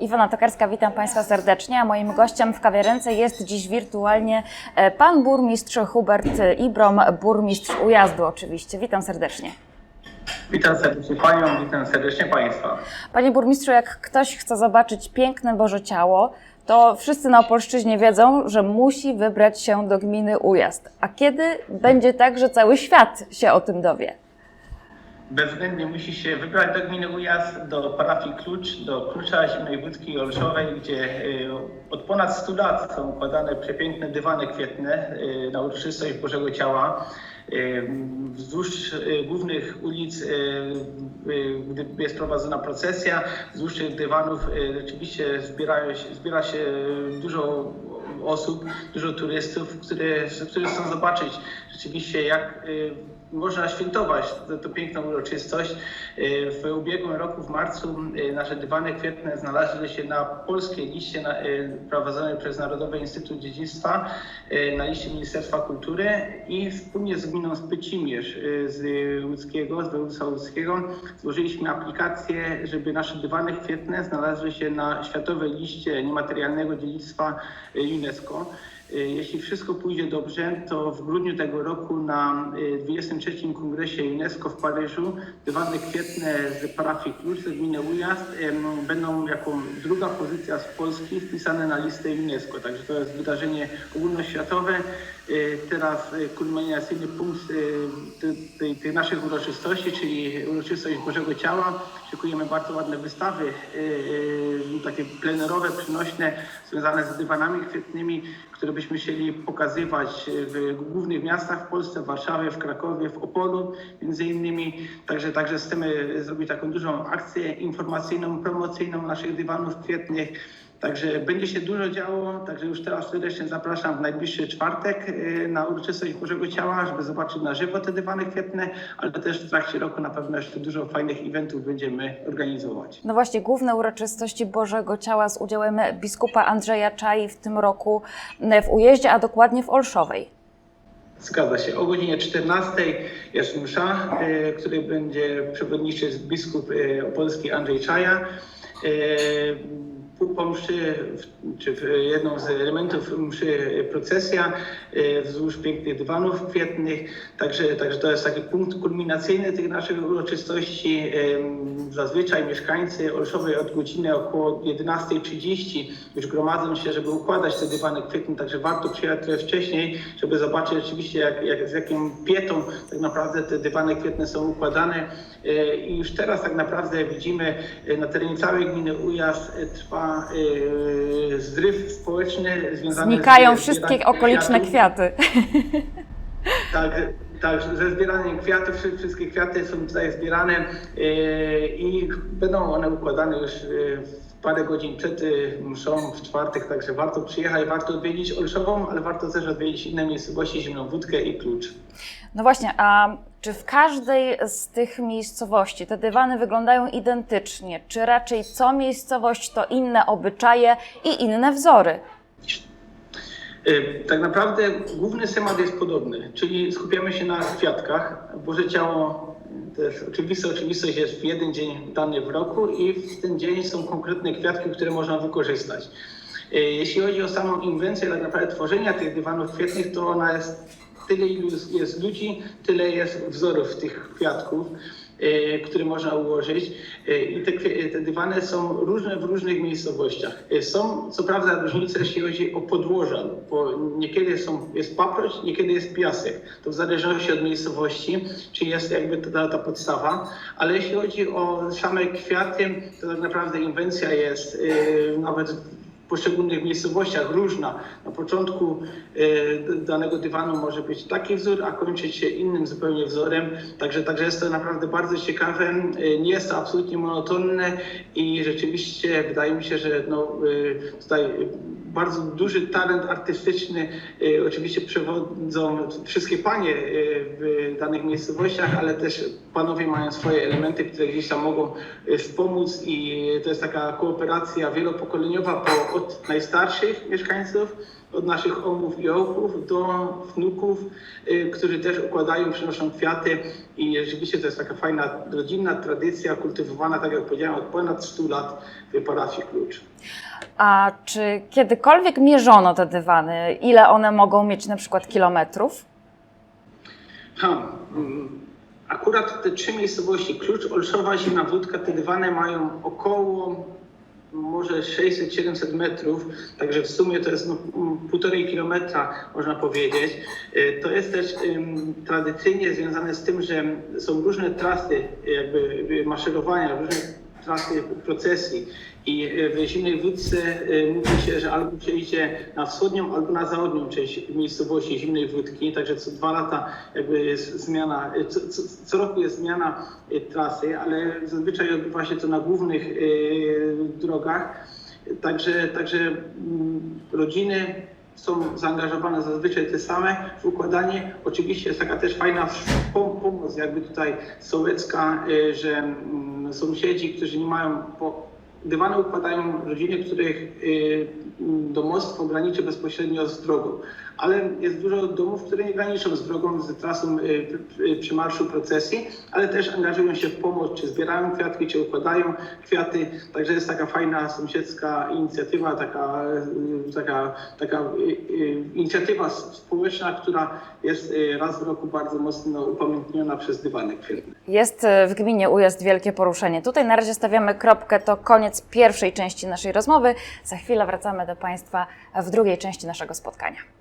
Iwona Tokarska, witam Państwa serdecznie. A moim gościem w kawiarence jest dziś wirtualnie e, pan burmistrz Hubert Ibrom, burmistrz Ujazdu oczywiście. Witam serdecznie. Witam serdecznie Panią, witam serdecznie Państwa. Panie burmistrzu, jak ktoś chce zobaczyć piękne Boże Ciało, to wszyscy na Opolszczyźnie wiedzą, że musi wybrać się do gminy Ujazd. A kiedy będzie tak, że cały świat się o tym dowie? Bezwzględnie musi się wybrać do gminy Ujazd, do parafii Klucz, do Klucza Zimnej Wódki Olszowej, gdzie y, od ponad 100 lat są układane przepiękne dywany kwietne y, na uroczystość Bożego Ciała. Y, Wzdłuż głównych ulic, gdy jest prowadzona procesja, wzdłuż tych dywanów rzeczywiście się, zbiera się dużo osób, dużo turystów, które, którzy chcą zobaczyć rzeczywiście jak y, można świętować tę piękną uroczystość. Y, W ubiegłym roku, w marcu, y, nasze dywany kwietne znalazły się na polskiej liście prowadzonej przez Narodowy Instytut Dziedzictwa, na liście Ministerstwa Kultury i wspólnie z gminą Spycimierz z Łódzkiego, z województwa łódzkiego, złożyliśmy aplikację, żeby nasze dywany kwietne znalazły się na Światowej Liście Niematerialnego Dziedzictwa UNESCO. Y, Jeśli wszystko pójdzie dobrze, to w grudniu tego roku na y, 23. Kongresie UNESCO w Paryżu dywany kwietne z parafii Klucz gminy Ujazd będą jako druga pozycja z Polski wpisane na listę UNESCO. Także to jest wydarzenie ogólnoświatowe. Y, Teraz y, kulminacyjny punkt y, tej naszych uroczystości, czyli uroczystość Bożego Ciała. Szykujemy bardzo ładne wystawy, y, takie plenerowe, przynośne, związane z dywanami kwietnymi, które byśmy chcieli pokazywać w głównych miastach w Polsce, w Warszawie, w Krakowie, w Opolu między innymi. Także, także chcemy zrobić taką dużą akcję informacyjną, promocyjną naszych dywanów kwietnych. Także będzie się dużo działo, także już teraz serdecznie zapraszam w najbliższy czwartek y, na uroczystość Bożego Ciała, żeby zobaczyć na żywo te dywany kwietne, ale też w trakcie roku na pewno jeszcze dużo fajnych eventów będziemy organizować. No właśnie, główne uroczystości Bożego Ciała z udziałem biskupa Andrzeja Czai w tym roku e, w Ujeździe, a dokładnie w Olszowej. Zgadza się. O godzinie 14 jest msza, y, której będzie przewodniczy biskup y, opolski Andrzej Czaja. Y, Po mszy, czy jedną z elementów mszy procesja y, wzdłuż pięknych dywanów kwietnych. Także, także to jest taki punkt kulminacyjny tych naszych uroczystości. Zazwyczaj mieszkańcy Olszowej od godziny około 11.30 już gromadzą się, żeby układać te dywany kwietne, także warto przyjechać trochę wcześniej, żeby zobaczyć rzeczywiście jak, jak, z jaką pietą tak naprawdę te dywany kwietne są układane. Y, I już teraz tak naprawdę widzimy y, na terenie całej gminy Ujazd y, trwa y, zryw społeczny związany Znikają z wszystkie okoliczne kwiaty. Tak, tak, ze zbieraniem kwiatów, wszy- wszystkie kwiaty są tutaj zbierane yy, i będą one układane już yy, w parę godzin przed yy, mszą w czwartek, także warto przyjechać, warto odwiedzić Olszową, ale warto też odwiedzić inne miejscowości, Zimną Wódkę i Klucz. No właśnie, a czy w każdej z tych miejscowości te dywany wyglądają identycznie? Czy raczej co miejscowość to inne obyczaje i inne wzory? Yy, Tak naprawdę główny schemat jest podobny, czyli skupiamy się na kwiatkach. Boże Ciało to jest oczywista oczywistość jest w jeden dzień dany w roku i w ten dzień są konkretne kwiatki, które można wykorzystać. Yy, Jeśli chodzi o samą inwencję tak naprawdę tworzenia tych dywanów kwietnych, to ona jest tyle ilu jest ludzi, tyle jest wzorów tych kwiatków e, które można ułożyć. E, I te, te dywany są różne w różnych miejscowościach. E, Są co prawda różnice, jeśli chodzi o podłoża, bo niekiedy są, jest paproć, niekiedy jest piasek. To w zależności od miejscowości, czy jest jakby ta, ta podstawa. Ale jeśli chodzi o same kwiaty, to tak naprawdę inwencja jest nawet poszczególnych miejscowościach różna. Na początku e, danego dywanu może być taki wzór, a kończyć się innym zupełnie wzorem. Także, także jest to naprawdę bardzo ciekawe. E, Nie jest to absolutnie monotonne i rzeczywiście wydaje mi się, że no, e, tutaj bardzo duży talent artystyczny. e, Oczywiście przewodzą wszystkie panie e, w danych miejscowościach, ale też panowie mają swoje elementy, które gdzieś tam mogą e, wspomóc i to jest taka kooperacja wielopokoleniowa, bo od najstarszych mieszkańców od naszych omów i ochów do wnuków, y, którzy też układają, przynoszą kwiaty i rzeczywiście to jest taka fajna rodzinna tradycja kultywowana, tak jak powiedziałem, od ponad 100 lat w parafii Klucz. A czy kiedykolwiek mierzono te dywany? Ile one mogą mieć na przykład kilometrów? Ha, mm, akurat te trzy miejscowości, Klucz, Olszowa, Zimna Wódka, te dywany mają około może 600-700 metrów, także w sumie to jest no, półtorej kilometra, można powiedzieć. Y, To jest też ym, tradycyjnie związane z tym, że są różne trasy jakby y, maszerowania, różne trasy procesji. I y, w Zimnej Wódce y, mówi się, że albo idzie na wschodnią, albo na zachodnią część miejscowości Zimnej Wódki, także co dwa lata jakby jest zmiana, y, co, co, co roku jest zmiana trasy, ale zazwyczaj odbywa się to na głównych drogach. Także, także mm, rodziny są zaangażowane zazwyczaj te same w układanie. Oczywiście jest taka też fajna pom- pomoc, jakby tutaj sołecka, że mm, sąsiedzi, którzy nie mają po, dywany układają rodziny, których y, domostwo graniczy bezpośrednio z drogą. Ale jest dużo domów, które nie graniczą z drogą, z trasą y, y, przy marszu procesji, ale też angażują się w pomoc, czy zbierają kwiatki, czy układają kwiaty. Także jest taka fajna sąsiedzka inicjatywa, taka, taka, taka inicjatywa społeczna, która jest raz w roku bardzo mocno upamiętniona przez dywany kwietne. Jest w gminie Ujazd wielkie poruszenie. Tutaj na razie stawiamy kropkę, to koniec pierwszej części naszej rozmowy. Za chwilę wracamy do Państwa w drugiej części naszego spotkania.